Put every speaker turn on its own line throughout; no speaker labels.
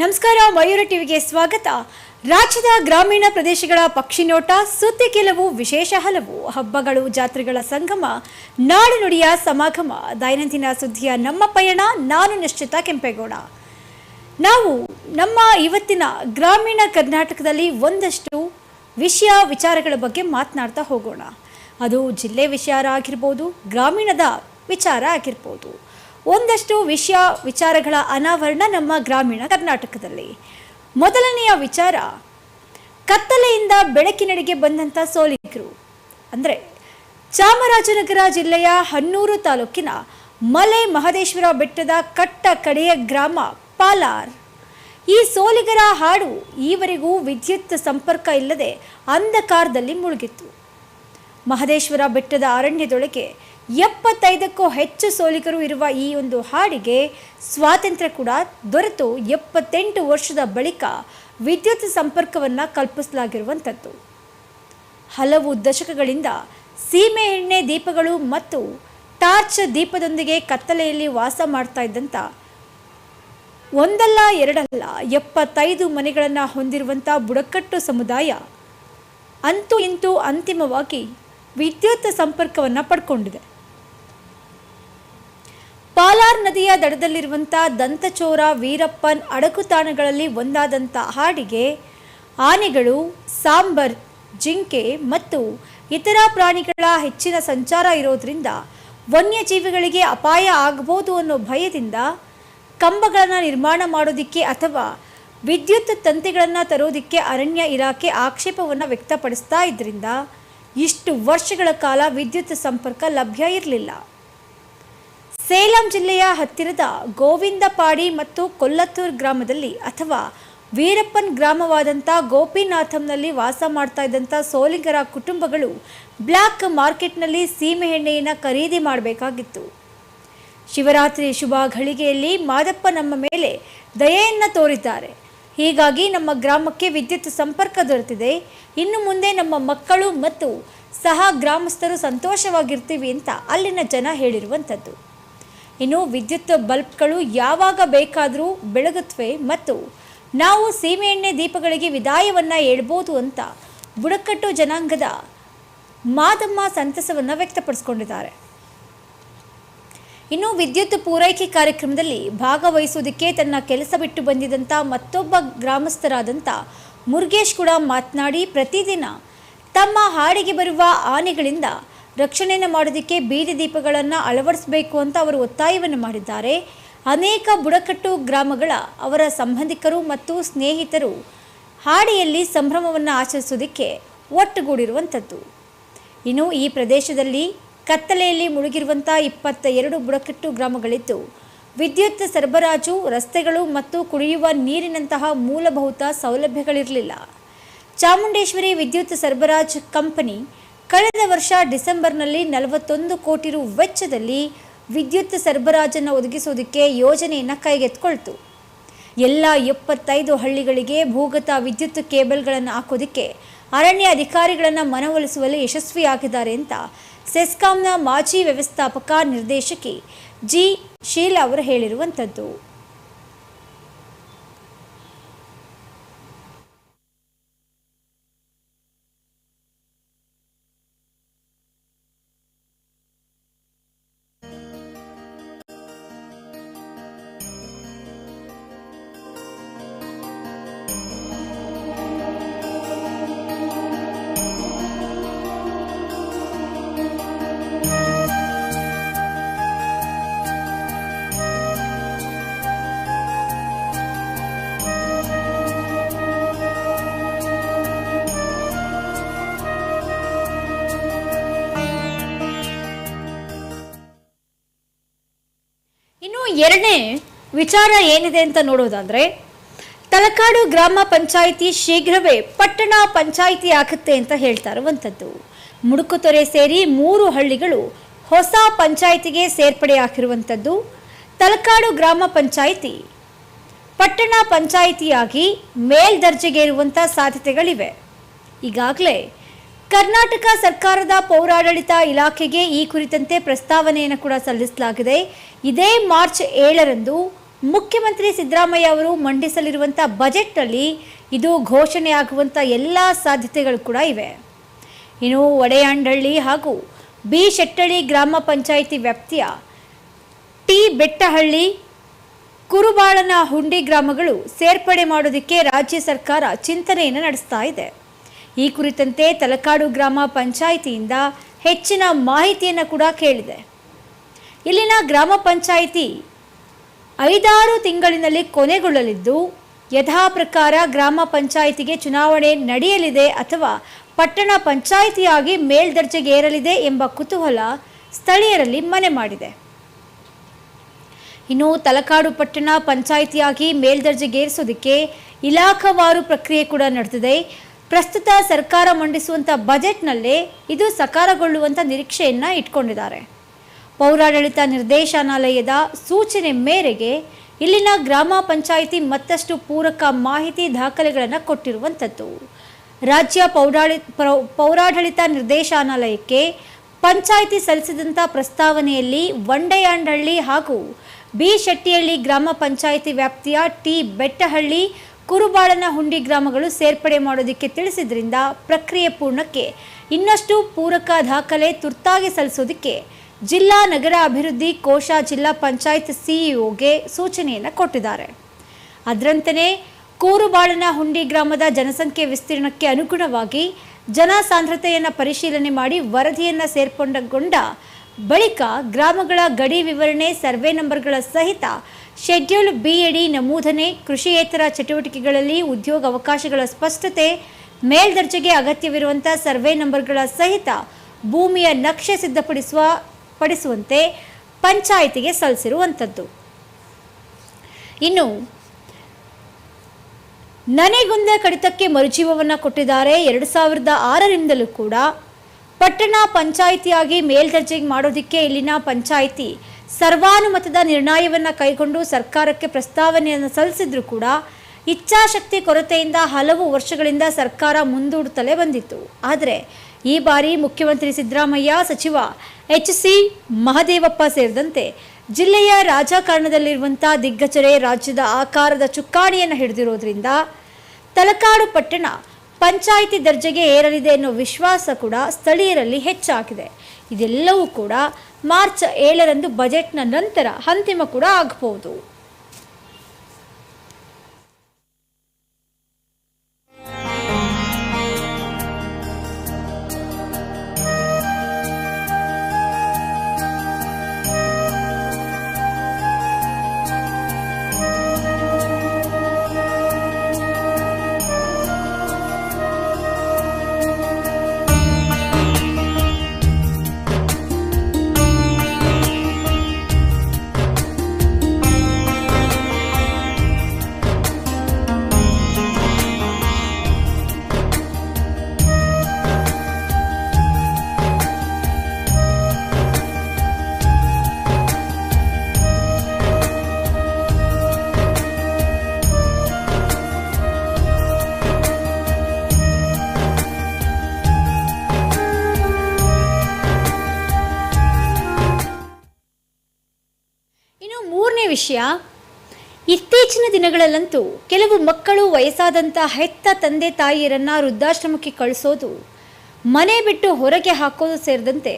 ನಮಸ್ಕಾರ, ಮಯೂರ ಟಿವಿಗೆ ಸ್ವಾಗತ. ರಾಜ್ಯದ ಗ್ರಾಮೀಣ ಪ್ರದೇಶಗಳ ಪಕ್ಷಿನೋಟ ಸುದ್ದಿ ಕೆಲವು ವಿಶೇಷ ಹಲವು ಹಬ್ಬಗಳು, ಜಾತ್ರೆಗಳ ಸಂಗಮ, ನಾಡು ನುಡಿಯ ಸಮಾಗಮ, ದೈನಂದಿನ ಸುದ್ದಿಯ ನಮ್ಮ ಪಯಣ, ನಾನು ನಿಶ್ಚಿತ ಕೆಂಪೇಗೌಡ. ನಾವು ನಮ್ಮ ಇವತ್ತಿನ ಗ್ರಾಮೀಣ ಕರ್ನಾಟಕದಲ್ಲಿ ಒಂದಷ್ಟು ವಿಷಯ, ವಿಚಾರಗಳ ಬಗ್ಗೆ ಮಾತನಾಡ್ತಾ ಹೋಗೋಣ. ಅದು ಜಿಲ್ಲೆ ವಿಚಾರ ಆಗಿರ್ಬೋದು, ಗ್ರಾಮೀಣದ ವಿಚಾರ ಆಗಿರ್ಬೋದು. ಒಂದಷ್ಟು ವಿಷಯ ವಿಚಾರಗಳ ಅನಾವರಣ ನಮ್ಮ ಗ್ರಾಮೀಣ ಕರ್ನಾಟಕದಲ್ಲಿ. ಮೊದಲನೆಯ ವಿಚಾರ, ಕತ್ತಲೆಯಿಂದ ಬೆಳಕಿನಡೆಗೆ ಬಂದಂಥ ಸೋಲಿಗರು. ಅಂದರೆ ಚಾಮರಾಜನಗರ ಜಿಲ್ಲೆಯ ಹನ್ನೂರು ತಾಲೂಕಿನ ಮಲೆ ಮಹದೇಶ್ವರ ಬೆಟ್ಟದ ಕಟ್ಟ ಕಡೆಯ ಗ್ರಾಮ ಪಾಲಾರ್. ಈ ಸೋಲಿಗರ ಹಾಡು ಈವರೆಗೂ ವಿದ್ಯುತ್ ಸಂಪರ್ಕ ಇಲ್ಲದೆ ಅಂಧಕಾರದಲ್ಲಿ ಮುಳುಗಿತ್ತು. ಮಹದೇಶ್ವರ ಬೆಟ್ಟದ ಅರಣ್ಯದೊಳಗೆ ಎಪ್ಪತ್ತೈದಕ್ಕೂ ಹೆಚ್ಚು ಸೋಲಿಗರು ಇರುವ ಈ ಒಂದು ಹಾಡಿಗೆ ಸ್ವಾತಂತ್ರ್ಯ ಕೂಡ ದೊರೆತು. ಎಪ್ಪತ್ತೆಂಟು ವರ್ಷದ ಬಳಿಕ ವಿದ್ಯುತ್ ಸಂಪರ್ಕವನ್ನು ಕಲ್ಪಿಸಲಾಗಿರುವಂಥದ್ದು. ಹಲವು ದಶಕಗಳಿಂದ ಸೀಮೆ ಎಣ್ಣೆ ದೀಪಗಳು ಮತ್ತು ಟಾರ್ಚ್ ದೀಪದೊಂದಿಗೆ ಕತ್ತಲೆಯಲ್ಲಿ ವಾಸ ಮಾಡ್ತಾ ಇದ್ದಂಥ ಒಂದಲ್ಲ ಎರಡಲ್ಲ ಎಪ್ಪತ್ತೈದು ಮನೆಗಳನ್ನು ಹೊಂದಿರುವಂಥ ಬುಡಕಟ್ಟು ಸಮುದಾಯ ಅಂತೂ ಇಂತೂ ಅಂತಿಮವಾಗಿ ವಿದ್ಯುತ್ ಸಂಪರ್ಕವನ್ನು ಪಡ್ಕೊಂಡಿದೆ. ಪಾಲಾರ್ ನದಿಯ ದಡದಲ್ಲಿರುವಂಥ ದಂತಚೋರ ವೀರಪ್ಪನ್ ಅಡಕು ತಾಣಗಳಲ್ಲಿ ಒಂದಾದಂಥ ಹಾಡಿಗೆ ಆನೆಗಳು, ಸಾಂಬರ್, ಜಿಂಕೆ ಮತ್ತು ಇತರ ಪ್ರಾಣಿಗಳ ಹೆಚ್ಚಿನ ಸಂಚಾರ ಇರೋದ್ರಿಂದ ವನ್ಯಜೀವಿಗಳಿಗೆ ಅಪಾಯ ಆಗಬಹುದು ಅನ್ನೋ ಭಯದಿಂದ ಕಂಬಗಳನ್ನು ನಿರ್ಮಾಣ ಮಾಡೋದಕ್ಕೆ ಅಥವಾ ವಿದ್ಯುತ್ ತಂತಿಗಳನ್ನು ತರೋದಕ್ಕೆ ಅರಣ್ಯ ಇಲಾಖೆ ಆಕ್ಷೇಪವನ್ನು ವ್ಯಕ್ತಪಡಿಸ್ತಾ ಇದ್ದರಿಂದ ಇಷ್ಟು ವರ್ಷಗಳ ಕಾಲ ವಿದ್ಯುತ್ ಸಂಪರ್ಕ ಲಭ್ಯ ಇರಲಿಲ್ಲ. ಸೇಲಂ ಜಿಲ್ಲೆಯ ಹತ್ತಿರದ ಗೋವಿಂದಪಾಡಿ ಮತ್ತು ಕೊಲ್ಲತ್ತೂರ್ ಗ್ರಾಮದಲ್ಲಿ ಅಥವಾ ವೀರಪ್ಪನ್ ಗ್ರಾಮವಾದಂಥ ಗೋಪಿನಾಥಂನಲ್ಲಿ ವಾಸ ಮಾಡ್ತಾ ಇದ್ದಂಥ ಸೋಲಿಗರ ಕುಟುಂಬಗಳು ಬ್ಲ್ಯಾಕ್ ಮಾರ್ಕೆಟ್ನಲ್ಲಿ ಸೀಮೆ ಎಣ್ಣೆಯನ್ನು ಖರೀದಿ ಮಾಡಬೇಕಾಗಿತ್ತು. ಶಿವರಾತ್ರಿ ಶುಭ ಘಳಿಗೆಯಲ್ಲಿ ಮಾದಪ್ಪ ನಮ್ಮ ಮೇಲೆ ದಯೆಯನ್ನು ತೋರಿದ್ದಾರೆ. ಹೀಗಾಗಿ ನಮ್ಮ ಗ್ರಾಮಕ್ಕೆ ವಿದ್ಯುತ್ ಸಂಪರ್ಕ ದೊರೆತಿದೆ. ಇನ್ನು ಮುಂದೆ ನಮ್ಮ ಮಕ್ಕಳು ಮತ್ತು ಸಹ ಗ್ರಾಮಸ್ಥರು ಸಂತೋಷವಾಗಿರ್ತೀವಿ ಅಂತ ಅಲ್ಲಿನ ಜನ ಹೇಳಿರುವಂಥದ್ದು. ಇನ್ನು ವಿದ್ಯುತ್ ಬಲ್ಬ್ಗಳು ಯಾವಾಗ ಬೇಕಾದರೂ ಬೆಳಗುತ್ತವೆ ಮತ್ತು ನಾವು ಸೀಮೆಎಣ್ಣೆ ದೀಪಗಳಿಗೆ ವಿದಾಯವನ್ನು ಹೇಳ್ಬೋದು ಅಂತ ಬುಡಕಟ್ಟು ಜನಾಂಗದ ಮಾದಮ್ಮ ಸಂತಸವನ್ನು ವ್ಯಕ್ತಪಡಿಸ್ಕೊಂಡಿದ್ದಾರೆ. ಇನ್ನು ವಿದ್ಯುತ್ ಪೂರೈಕೆ ಕಾರ್ಯಕ್ರಮದಲ್ಲಿ ಭಾಗವಹಿಸುವುದಕ್ಕೆ ತನ್ನ ಕೆಲಸ ಬಿಟ್ಟು ಬಂದಿದ್ದಂಥ ಮತ್ತೊಬ್ಬ ಗ್ರಾಮಸ್ಥರಾದಂಥ ಮುರುಗೇಶ್ ಕೂಡ ಮಾತನಾಡಿ, ಪ್ರತಿದಿನ ತಮ್ಮ ಹಾಡಿಗೆ ಬರುವ ಆನೆಗಳಿಂದ ರಕ್ಷಣೆಯನ್ನು ಮಾಡೋದಕ್ಕೆ ಬೀದಿ ದೀಪಗಳನ್ನು ಅಳವಡಿಸಬೇಕು ಅಂತ ಅವರು ಒತ್ತಾಯವನ್ನು ಮಾಡಿದ್ದಾರೆ. ಅನೇಕ ಬುಡಕಟ್ಟು ಗ್ರಾಮಗಳ ಅವರ ಸಂಬಂಧಿಕರು ಮತ್ತು ಸ್ನೇಹಿತರು ಹಾಡಿಯಲ್ಲಿ ಸಂಭ್ರಮವನ್ನು ಆಚರಿಸೋದಕ್ಕೆ ಒಟ್ಟುಗೂಡಿರುವಂಥದ್ದು. ಇನ್ನು ಈ ಪ್ರದೇಶದಲ್ಲಿ ಕತ್ತಲೆಯಲ್ಲಿ ಮುಳುಗಿರುವಂಥ ಇಪ್ಪತ್ತ ಎರಡು ಬುಡಕಟ್ಟು ಗ್ರಾಮಗಳಿದ್ದು, ವಿದ್ಯುತ್ ಸರಬರಾಜು, ರಸ್ತೆಗಳು ಮತ್ತು ಕುಡಿಯುವ ನೀರಿನಂತಹ ಮೂಲಭೂತ ಸೌಲಭ್ಯಗಳಿರಲಿಲ್ಲ. ಚಾಮುಂಡೇಶ್ವರಿ ವಿದ್ಯುತ್ ಸರಬರಾಜ್ ಕಂಪನಿ ಕಳೆದ ವರ್ಷ ಡಿಸೆಂಬರ್ನಲ್ಲಿ ನಲವತ್ತೊಂದು ಕೋಟಿ ರು ವೆಚ್ಚದಲ್ಲಿ ವಿದ್ಯುತ್ ಸರಬರಾಜನ್ನು ಒದಗಿಸೋದಕ್ಕೆ ಯೋಜನೆಯನ್ನು ಕೈಗೆತ್ತಿಕೊಳ್ತು. ಎಲ್ಲ ಎಪ್ಪತ್ತೈದು ಹಳ್ಳಿಗಳಿಗೆ ಭೂಗತ ವಿದ್ಯುತ್ ಕೇಬಲ್ಗಳನ್ನು ಹಾಕೋದಕ್ಕೆ ಅರಣ್ಯ ಅಧಿಕಾರಿಗಳನ್ನು ಮನವೊಲಿಸುವಲ್ಲಿ ಯಶಸ್ವಿಯಾಗಿದ್ದಾರೆ ಅಂತ ಸೆಸ್ಕಾಂನ ಮಾಜಿ ವ್ಯವಸ್ಥಾಪಕ ನಿರ್ದೇಶಕಿ ಜಿ ಶೀಲಾ ಅವರು ಹೇಳಿರುವಂಥದ್ದು. ಎರಡನೇ ವಿಚಾರ ಏನಿದೆ ಅಂತ ನೋಡೋದಾದ್ರೆ, ತಲಕಾಡು ಗ್ರಾಮ ಪಂಚಾಯಿತಿ ಶೀಘ್ರವೇ ಪಟ್ಟಣ ಪಂಚಾಯಿತಿ ಆಗುತ್ತೆ ಅಂತ ಹೇಳ್ತಾ ಇರುವಂಥದ್ದು. ಮುಡುಕುತೊರೆ ಸೇರಿ ಮೂರು ಹಳ್ಳಿಗಳು ಹೊಸ ಪಂಚಾಯಿತಿಗೆ ಸೇರ್ಪಡೆ ಆಗಿರುವಂಥದ್ದು. ತಲಕಾಡು ಗ್ರಾಮ ಪಂಚಾಯಿತಿ ಪಟ್ಟಣ ಪಂಚಾಯಿತಿಯಾಗಿ ಮೇಲ್ದರ್ಜೆಗೆ ಇರುವಂಥ ಸಾಧ್ಯತೆಗಳಿವೆ. ಈಗಾಗಲೇ ಕರ್ನಾಟಕ ಸರ್ಕಾರದ ಪೌರಾಡಳಿತ ಇಲಾಖೆಗೆ ಈ ಕುರಿತಂತೆ ಪ್ರಸ್ತಾವನೆಯನ್ನು ಕೂಡ ಸಲ್ಲಿಸಲಾಗಿದೆ. ಇದೇ ಮಾರ್ಚ್ ಏಳರಂದು ಮುಖ್ಯಮಂತ್ರಿ ಸಿದ್ದರಾಮಯ್ಯ ಅವರು ಮಂಡಿಸಲಿರುವಂಥ ಬಜೆಟ್ನಲ್ಲಿ ಇದು ಘೋಷಣೆಯಾಗುವಂಥ ಎಲ್ಲ ಸಾಧ್ಯತೆಗಳು ಕೂಡ ಇವೆ. ಇನ್ನು ಒಡೆಯಾಂಡಳ್ಳಿ ಹಾಗೂ ಬಿ ಶೆಟ್ಟಳ್ಳಿ ಗ್ರಾಮ ಪಂಚಾಯಿತಿ ವ್ಯಾಪ್ತಿಯ ಟಿ ಬೆಟ್ಟಹಳ್ಳಿ ಕುರುಬಾಳನ ಹುಂಡಿ ಗ್ರಾಮಗಳು ಸೇರ್ಪಡೆ ಮಾಡೋದಕ್ಕೆ ರಾಜ್ಯ ಸರ್ಕಾರ ಚಿಂತನೆಯನ್ನು ನಡೆಸ್ತಾ ಇದೆ. ಈ ಕುರಿತಂತೆ ತಲಕಾಡು ಗ್ರಾಮ ಪಂಚಾಯಿತಿಯಿಂದ ಹೆಚ್ಚಿನ ಮಾಹಿತಿಯನ್ನು ಕೂಡ ಕೇಳಿದೆ. ಇಲ್ಲಿನ ಗ್ರಾಮ ಪಂಚಾಯಿತಿ ಐದಾರು ತಿಂಗಳಿನಲ್ಲಿ ಕೊನೆಗೊಳ್ಳಲಿದ್ದು, ಯಥಾ ಪ್ರಕಾರ ಗ್ರಾಮ ಪಂಚಾಯಿತಿಗೆ ಚುನಾವಣೆ ನಡೆಯಲಿದೆ ಅಥವಾ ಪಟ್ಟಣ ಪಂಚಾಯಿತಿಯಾಗಿ ಮೇಲ್ದರ್ಜೆಗೇರಲಿದೆ ಎಂಬ ಕುತೂಹಲ ಸ್ಥಳೀಯರಲ್ಲಿ ಮನೆ ಮಾಡಿದೆ. ಇನ್ನು ತಲಕಾಡು ಪಟ್ಟಣ ಪಂಚಾಯಿತಿಯಾಗಿ ಮೇಲ್ದರ್ಜೆಗೇರಿಸೋದಕ್ಕೆ ಇಲಾಖಾವಾರು ಪ್ರಕ್ರಿಯೆ ಕೂಡ ನಡೆದಿದೆ. ಪ್ರಸ್ತುತ ಸರ್ಕಾರ ಮಂಡಿಸುವಂಥ ಬಜೆಟ್ನಲ್ಲಿ ಇದು ಸಕಾರಗೊಳ್ಳುವಂಥ ನಿರೀಕ್ಷೆಯನ್ನು ಇಟ್ಕೊಂಡಿದ್ದಾರೆ. ಪೌರಾಡಳಿತ ನಿರ್ದೇಶನಾಲಯದ ಸೂಚನೆ ಮೇರೆಗೆ ಇಲ್ಲಿನ ಗ್ರಾಮ ಪಂಚಾಯಿತಿ ಮತ್ತಷ್ಟು ಪೂರಕ ಮಾಹಿತಿ ದಾಖಲೆಗಳನ್ನು ಕೊಟ್ಟಿರುವಂಥದ್ದು ರಾಜ್ಯ ಪೌರಾಳಿ ಪೌರಾಡಳಿತ ನಿರ್ದೇಶನಾಲಯಕ್ಕೆ ಪಂಚಾಯಿತಿ ಸಲ್ಲಿಸಿದಂಥ ಪ್ರಸ್ತಾವನೆಯಲ್ಲಿ ವಂಡೆಯಾಂಡಹಳ್ಳಿ ಹಾಗೂ ಬಿ ಶೆಟ್ಟಿಹಳ್ಳಿ ಗ್ರಾಮ ಪಂಚಾಯಿತಿ ವ್ಯಾಪ್ತಿಯ ಟಿ ಬೆಟ್ಟಹಳ್ಳಿ ಕುರುಬಾಳನ ಹುಂಡಿ ಗ್ರಾಮಗಳು ಸೇರ್ಪಡೆ ಮಾಡೋದಕ್ಕೆ ತಿಳಿಸಿದ್ರಿಂದ ಪ್ರಕ್ರಿಯೆ ಪೂರ್ಣಕ್ಕೆ ಇನ್ನಷ್ಟು ಪೂರಕ ದಾಖಲೆ ತುರ್ತಾಗಿ ಸಲ್ಲಿಸೋದಕ್ಕೆ ಜಿಲ್ಲಾ ನಗರ ಅಭಿವೃದ್ಧಿ ಕೋಶ ಜಿಲ್ಲಾ ಪಂಚಾಯತ್ ಸಿಇಒಗೆ ಸೂಚನೆಯನ್ನು ಕೊಟ್ಟಿದ್ದಾರೆ. ಅದರಂತೆಯೇ ಕೂರುಬಾಳನ ಹುಂಡಿ ಗ್ರಾಮದ ಜನಸಂಖ್ಯೆ ವಿಸ್ತೀರ್ಣಕ್ಕೆ ಅನುಗುಣವಾಗಿ ಜನಸಾಂದ್ರತೆಯನ್ನು ಪರಿಶೀಲನೆ ಮಾಡಿ ವರದಿಯನ್ನು ಸೇರ್ಪಡೆಗೊಂಡ ಬಳಿಕ ಗ್ರಾಮಗಳ ಗಡಿ ವಿವರಣೆ, ಸರ್ವೆ ನಂಬರ್ಗಳ ಸಹಿತ ಶೆಡ್ಯೂಲ್ ಬಿ ಅಡಿ ನಮೂದನೆ, ಕೃಷಿಯೇತರ ಚಟುವಟಿಕೆಗಳಲ್ಲಿ ಉದ್ಯೋಗ ಅವಕಾಶಗಳ ಸ್ಪಷ್ಟತೆ, ಮೇಲ್ದರ್ಜೆಗೆ ಅಗತ್ಯವಿರುವಂಥ ಸರ್ವೆ ನಂಬರ್ಗಳ ಸಹಿತ ಭೂಮಿಯ ನಕ್ಷೆ ಸಿದ್ಧಪಡಿಸುವ, ಪಡಿಸುವಂತೆ ಪಂಚಾಯಿತಿಗೆ ಸಲ್ಲಿಸಿರುವಂಥದ್ದು ಇನ್ನು, ನನೆಗುಂದ ಕಡಿತಕ್ಕೆ ಮರುಜೀವವನ್ನು ಕೊಟ್ಟಿದ್ದಾರೆ ಎರಡು ಸಾವಿರದ ಆರರಿಂದಲೂ ಕೂಡ. ಪಟ್ಟಣ ಪಂಚಾಯಿತಿಯಾಗಿ ಮೇಲ್ದರ್ಜೆಗೆ ಮಾಡೋದಕ್ಕೆ ಇಲ್ಲಿನ ಪಂಚಾಯಿತಿ ಸರ್ವಾನುಮತದ ನಿರ್ಣಯವನ್ನು ಕೈಗೊಂಡು ಸರ್ಕಾರಕ್ಕೆ ಪ್ರಸ್ತಾವನೆಯನ್ನು ಸಲ್ಲಿಸಿದ್ರು ಕೂಡ ಇಚ್ಛಾಶಕ್ತಿ ಕೊರತೆಯಿಂದ ಹಲವು ವರ್ಷಗಳಿಂದ ಸರ್ಕಾರ ಮುಂದೂಡುತ್ತಲೇ ಬಂದಿತ್ತು. ಆದರೆ ಈ ಬಾರಿ ಮುಖ್ಯಮಂತ್ರಿ ಸಿದ್ದರಾಮಯ್ಯ ಸಚಿವ ಎಚ್ ಸಿ ಮಹದೇವಪ್ಪ ಸೇರಿದಂತೆ ಜಿಲ್ಲೆಯ ರಾಜಕಾರಣದಲ್ಲಿರುವಂಥ ದಿಗ್ಗಜರೇ ರಾಜ್ಯದ ಆಕಾರದ ಚುಕ್ಕಾಣಿಯನ್ನು ಹಿಡಿದಿರೋದ್ರಿಂದ ತಲಕಾಡು ಪಟ್ಟಣ ಪಂಚಾಯಿತಿ ದರ್ಜೆಗೆ ಏರಲಿದೆ ಎನ್ನುವ ವಿಶ್ವಾಸ ಕೂಡ ಸ್ಥಳೀಯರಲ್ಲಿ ಹೆಚ್ಚಾಗಿದೆ. ಇದೆಲ್ಲವೂ ಕೂಡ ಮಾರ್ಚ್ ಏಳರಂದು ಬಜೆಟ್ನ ನಂತರ ಅಂತಿಮ ಕೂಡ ಆಗಬಹುದು ಇತ್ತೀಚಿನ ದಿನಗಳಲ್ಲಂತೂ ಕೆಲವು ಮಕ್ಕಳು ವಯಸ್ಸಾದಂಥ ಹೆತ್ತ ತಂದೆ ತಾಯಿಯರನ್ನ ವೃದ್ಧಾಶ್ರಮಕ್ಕೆ ಕಳಿಸೋದು, ಮನೆ ಬಿಟ್ಟು ಹೊರಗೆ ಹಾಕೋದು ಸೇರಿದಂತೆ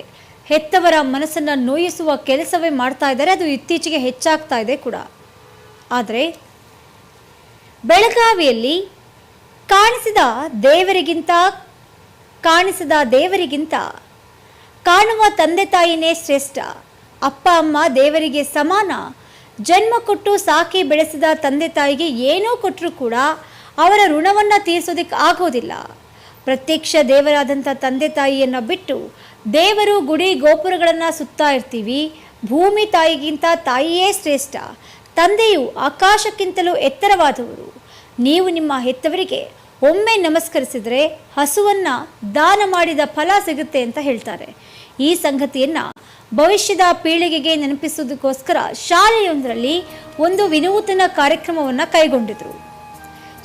ಹೆತ್ತವರ ಮನಸ್ಸನ್ನು ನೋಯಿಸುವ ಕೆಲಸವೇ ಮಾಡ್ತಾ ಇದ್ದಾರೆ. ಅದು ಇತ್ತೀಚೆಗೆ ಹೆಚ್ಚಾಗ್ತಾ ಇದೆ ಕೂಡ. ಆದರೆ ಬೆಳಗಾವಿಯಲ್ಲಿ ಕಾಣಿಸಿದ ದೇವರಿಗಿಂತ ಕಾಣಿಸಿದ ದೇವರಿಗಿಂತ ಕಾಣುವ ತಂದೆ ತಾಯಿನೇ ಶ್ರೇಷ್ಠ. ಅಪ್ಪ, ಅಮ್ಮ ದೇವರಿಗೆ ಸಮಾನ. ಜನ್ಮ ಕೊಟ್ಟು ಸಾಕಿ ಬೆಳೆಸಿದ ತಂದೆ ತಾಯಿಗೆ ಏನೂ ಕೊಟ್ಟರೂ ಕೂಡ ಅವರ ಋಣವನ್ನು ತೀರಿಸೋದಕ್ಕೆ ಆಗೋದಿಲ್ಲ. ಪ್ರತ್ಯಕ್ಷ ದೇವರಾದಂಥ ತಂದೆ ತಾಯಿಯನ್ನು ಬಿಟ್ಟು ದೇವರು ಗುಡಿ ಗೋಪುರಗಳನ್ನು ಸುತ್ತಾ ಇರ್ತೀವಿ. ಭೂಮಿ ತಾಯಿಗಿಂತ ತಾಯಿಯೇ ಶ್ರೇಷ್ಠ. ತಂದೆಯು ಆಕಾಶಕ್ಕಿಂತಲೂ ಎತ್ತರವಾದವರು. ನೀವು ನಿಮ್ಮ ಹೆತ್ತವರಿಗೆ ಒಮ್ಮೆ ನಮಸ್ಕರಿಸಿದರೆ ಹಸುವನ್ನು ದಾನ ಮಾಡಿದ ಫಲ ಸಿಗುತ್ತೆ ಅಂತ ಹೇಳ್ತಾರೆ. ಈ ಸಂಗತಿಯನ್ನ ಭವಿಷ್ಯದ ಪೀಳಿಗೆಗೆ ನೆನಪಿಸುವುದಕ್ಕೋಸ್ಕರ ಶಾಲೆಯೊಂದರಲ್ಲಿ ಒಂದು ವಿನೂತನ ಕಾರ್ಯಕ್ರಮವನ್ನು ಕೈಗೊಂಡಿದ್ರು.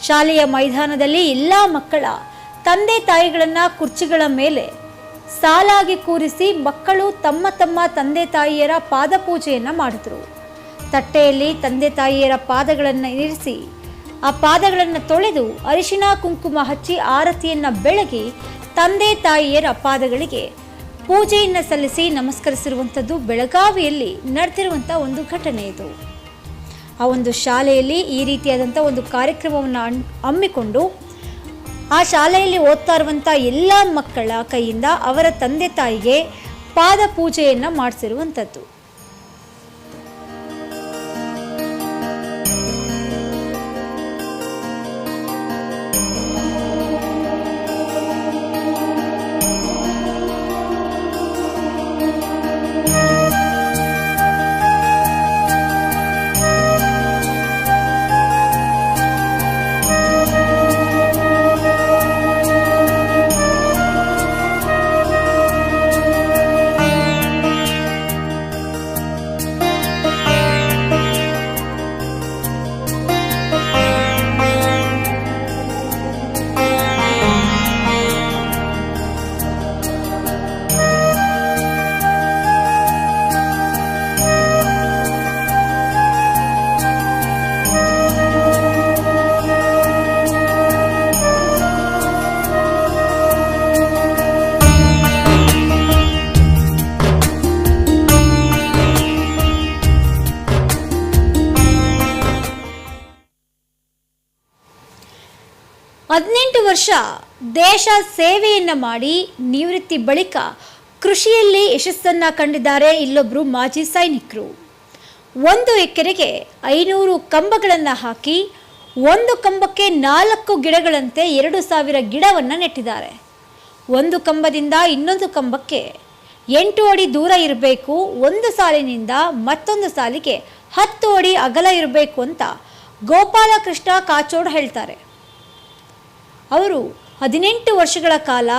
ಶಾಲೆಯ ಮೈದಾನದಲ್ಲಿ ಎಲ್ಲ ಮಕ್ಕಳ ತಂದೆ ತಾಯಿಗಳನ್ನು ಕುರ್ಚಿಗಳ ಮೇಲೆ ಸಾಲಾಗಿ ಕೂರಿಸಿ ಮಕ್ಕಳು ತಮ್ಮ ತಮ್ಮ ತಂದೆ ತಾಯಿಯರ ಪಾದಪೂಜೆಯನ್ನು ಮಾಡಿದರು. ತಟ್ಟೆಯಲ್ಲಿ ತಂದೆ ತಾಯಿಯರ ಪಾದಗಳನ್ನು ಇರಿಸಿ ಆ ಪಾದಗಳನ್ನು ತೊಳೆದು ಅರಿಶಿಣ ಕುಂಕುಮ ಹಚ್ಚಿ ಆರತಿಯನ್ನು ಬೆಳಗಿ ತಂದೆ ತಾಯಿಯರ ಪಾದಗಳಿಗೆ ಪೂಜೆಯನ್ನು ಸಲ್ಲಿಸಿ ನಮಸ್ಕರಿಸಿರುವಂಥದ್ದು ಬೆಳಗಾವಿಯಲ್ಲಿ ನಡೆದಿರುವಂಥ ಒಂದು ಘಟನೆ ಇದು. ಆ ಒಂದು ಶಾಲೆಯಲ್ಲಿ ಈ ರೀತಿಯಾದಂಥ ಒಂದು ಕಾರ್ಯಕ್ರಮವನ್ನು ಹಮ್ಮಿಕೊಂಡು ಆ ಶಾಲೆಯಲ್ಲಿ ಓದ್ತಾ ಇರುವಂಥ ಎಲ್ಲ ಮಕ್ಕಳ ಕೈಯಿಂದ ಅವರ ತಂದೆ ತಾಯಿಗೆ ಪಾದ ಪೂಜೆಯನ್ನು ಮಾಡಿಸಿರುವಂಥದ್ದು. ವರ್ಷ ದೇಶ ಸೇವೆಯನ್ನು ಮಾಡಿ ನಿವೃತ್ತಿ ಬಳಿಕ ಕೃಷಿಯಲ್ಲಿ ಯಶಸ್ಸನ್ನು ಕಂಡಿದ್ದಾರೆ ಇಲ್ಲೊಬ್ಬರು ಮಾಜಿ ಸೈನಿಕರು. ಒಂದು ಎಕರೆಗೆ ಐನೂರು ಕಂಬಗಳನ್ನು ಹಾಕಿ ಒಂದು ಕಂಬಕ್ಕೆ ನಾಲ್ಕು ಗಿಡಗಳಂತೆ ಎರಡು ಸಾವಿರ ಗಿಡವನ್ನು ನೆಟ್ಟಿದ್ದಾರೆ. ಒಂದು ಕಂಬದಿಂದ ಇನ್ನೊಂದು ಕಂಬಕ್ಕೆ ಎಂಟು ಅಡಿ ದೂರ ಇರಬೇಕು, ಒಂದು ಸಾಲಿನಿಂದ ಮತ್ತೊಂದು ಸಾಲಿಗೆ ಹತ್ತು ಅಡಿ ಅಗಲ ಇರಬೇಕು ಅಂತ ಗೋಪಾಲಕೃಷ್ಣ ಕಾಚೋಡ್ ಹೇಳ್ತಾರೆ. ಅವರು ಹದಿನೆಂಟು ವರ್ಷಗಳ ಕಾಲ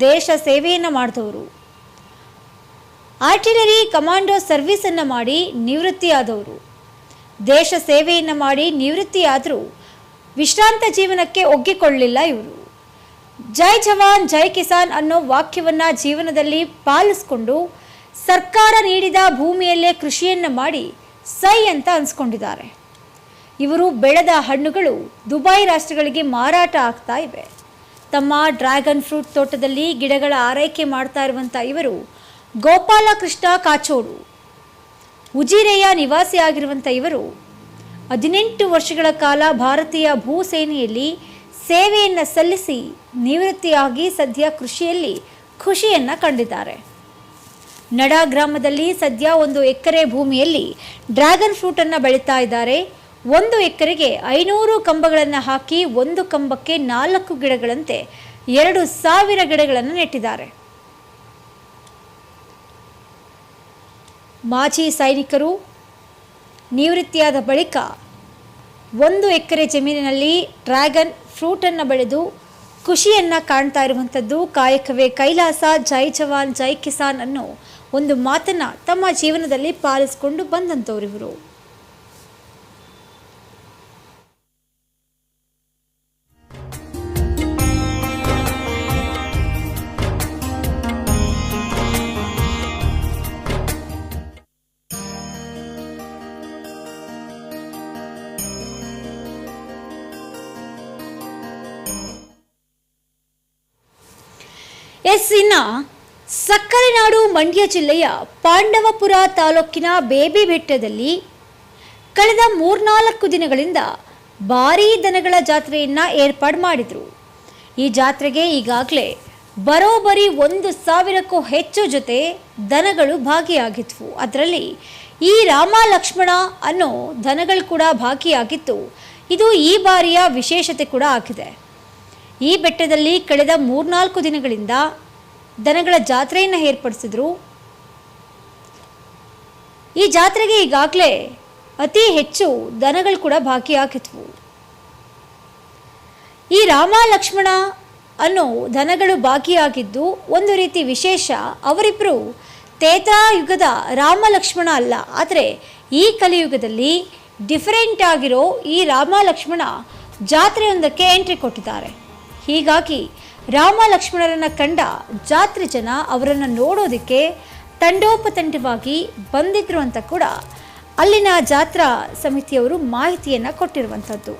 ದೇಶ ಸೇವೆಯನ್ನು ಮಾಡಿದವರು ಆರ್ಟಿಲರಿ ಕಮಾಂಡೋ ಸರ್ವಿಸನ್ನು ಮಾಡಿ ನಿವೃತ್ತಿಯಾದವರು. ದೇಶ ಸೇವೆಯನ್ನು ಮಾಡಿ ನಿವೃತ್ತಿಯಾದರೂ ವಿಶ್ರಾಂತ ಜೀವನಕ್ಕೆ ಒಗ್ಗಿಕೊಳ್ಳಲಿಲ್ಲ ಇವರು. ಜೈ ಜವಾನ್, ಜೈ ಕಿಸಾನ್ ಅನ್ನೋ ವಾಕ್ಯವನ್ನು ಜೀವನದಲ್ಲಿ ಪಾಲಿಸ್ಕೊಂಡು ಸರ್ಕಾರ ನೀಡಿದ ಭೂಮಿಯಲ್ಲೇ ಕೃಷಿಯನ್ನು ಮಾಡಿ ಸೈ ಅಂತ ಅನ್ಸ್ಕೊಂಡಿದ್ದಾರೆ. ಇವರು ಬೆಳೆದ ಹಣ್ಣುಗಳು ದುಬೈ ರಾಷ್ಟ್ರಗಳಿಗೆ ಮಾರಾಟ ಆಗ್ತಾ ಇವೆ. ತಮ್ಮ ಡ್ರ್ಯಾಗನ್ ಫ್ರೂಟ್ ತೋಟದಲ್ಲಿ ಗಿಡಗಳ ಆರೈಕೆ ಮಾಡ್ತಾ ಇರುವಂಥ ಇವರು ಗೋಪಾಲಕೃಷ್ಣ ಕಾಚೋಡು. ಉಜಿರೆಯ ನಿವಾಸಿಯಾಗಿರುವಂಥ ಇವರು ಹದಿನೆಂಟು ವರ್ಷಗಳ ಕಾಲ ಭಾರತೀಯ ಭೂಸೇನೆಯಲ್ಲಿ ಸೇವೆಯನ್ನು ಸಲ್ಲಿಸಿ ನಿವೃತ್ತಿಯಾಗಿ ಸದ್ಯ ಕೃಷಿಯಲ್ಲಿ ಖುಷಿಯನ್ನು ಕಂಡಿದ್ದಾರೆ. ನಡ ಗ್ರಾಮದಲ್ಲಿ ಸದ್ಯ ಒಂದು ಎಕರೆ ಭೂಮಿಯಲ್ಲಿ ಡ್ರ್ಯಾಗನ್ ಫ್ರೂಟನ್ನು ಬೆಳೀತಾ ಇದ್ದಾರೆ. ಒಂದು ಎಕರೆಗೆ ಐನೂರು ಕಂಬಗಳನ್ನು ಹಾಕಿ ಒಂದು ಕಂಬಕ್ಕೆ ನಾಲ್ಕು ಗಿಡಗಳಂತೆ ಎರಡು ಸಾವಿರ ಗಿಡಗಳನ್ನು ನೆಟ್ಟಿದ್ದಾರೆ. ಮಾಜಿ ಸೈನಿಕರು ನಿವೃತ್ತಿಯಾದ ಬಳಿಕ ಒಂದು ಎಕರೆ ಜಮೀನಿನಲ್ಲಿ ಡ್ರ್ಯಾಗನ್ ಫ್ರೂಟನ್ನು ಬೆಳೆದು ಖುಷಿಯನ್ನು ಕಾಣ್ತಾ ಇರುವಂಥದ್ದು ಕಾಯಕವೇ ಕೈಲಾಸ, ಜೈ ಜವಾನ್, ಜೈ ಕಿಸಾನ್ ಅನ್ನೋ ಒಂದು ಮಾತನ್ನು ತಮ್ಮ ಜೀವನದಲ್ಲಿ ಪಾಲಿಸಿಕೊಂಡು ಬಂದಂಥವ್ರು ಇವರು ಸಕ್ಕರೆನಾಡು ಸಕ್ಕರೆ ನಾಡು ಮಂಡ್ಯ ಜಿಲ್ಲೆಯ ಪಾಂಡವಪುರ ತಾಲೂಕಿನ ಬೇಬಿ ಬೆಟ್ಟದಲ್ಲಿ ಕಳೆದ ಮೂರ್ನಾಲ್ಕು ದಿನಗಳಿಂದ ಭಾರೀ ದನಗಳ ಜಾತ್ರೆಯನ್ನು ಏರ್ಪಾಡು ಮಾಡಿದರು. ಈ ಜಾತ್ರೆಗೆ ಈಗಾಗಲೇ ಬರೋಬ್ಬರಿ ಒಂದು ಸಾವಿರಕ್ಕೂ ಹೆಚ್ಚು ಜೊತೆ ದನಗಳು ಭಾಗಿಯಾಗಿದ್ವು. ಅದರಲ್ಲಿ ಈ ರಾಮ ಲಕ್ಷ್ಮಣ ಅನ್ನೋ ದನಗಳು ಕೂಡ ಭಾಗಿಯಾಗಿತ್ತು. ಇದು ಈ ಬಾರಿಯ ವಿಶೇಷತೆ ಕೂಡ ಆಗಿದೆ. ಈ ಬೆಟ್ಟದಲ್ಲಿ ಕಳೆದ ಮೂರ್ನಾಲ್ಕು ದಿನಗಳಿಂದ ದನಗಳ ಜಾತ್ರೆಯನ್ನು ಏರ್ಪಡಿಸಿದ್ರು. ಈ ಜಾತ್ರೆಗೆ ಈಗಾಗಲೇ ಅತಿ ಹೆಚ್ಚು ದನಗಳು ಕೂಡ ಭಾಗಿಯಾಗಿದ್ವು ಈ ರಾಮ ಲಕ್ಷ್ಮಣ ಅನ್ನೋ ದನಗಳು ಬಾಕಿಯಾಗಿದ್ದು ಒಂದು ರೀತಿ ವಿಶೇಷ. ಅವರಿಬ್ಬರು ಯುಗದ ರಾಮ ಲಕ್ಷ್ಮಣ ಅಲ್ಲ. ಆದರೆ ಈ ಕಲಿಯುಗದಲ್ಲಿ ಡಿಫರೆಂಟ್ ಆಗಿರೋ ಈ ರಾಮ ಲಕ್ಷ್ಮಣ ಜಾತ್ರೆಯೊಂದಕ್ಕೆ ಎಂಟ್ರಿ ಕೊಟ್ಟಿದ್ದಾರೆ. ಹೀಗಾಗಿ ರಾಮ ಲಕ್ಷ್ಮಣರನ್ನ ಕಂಡ ಜಾತ್ರೆ ಜನ ಅವರನ್ನು ನೋಡೋದಕ್ಕೆ ತಂಡೋಪತಂಡವಾಗಿ ಬಂದಿದ್ರು ಅಂತ ಕೂಡ ಅಲ್ಲಿನ ಜಾತ್ರಾ ಸಮಿತಿಯವರು ಮಾಹಿತಿಯನ್ನು ಕೊಟ್ಟಿರುವಂಥದ್ದು.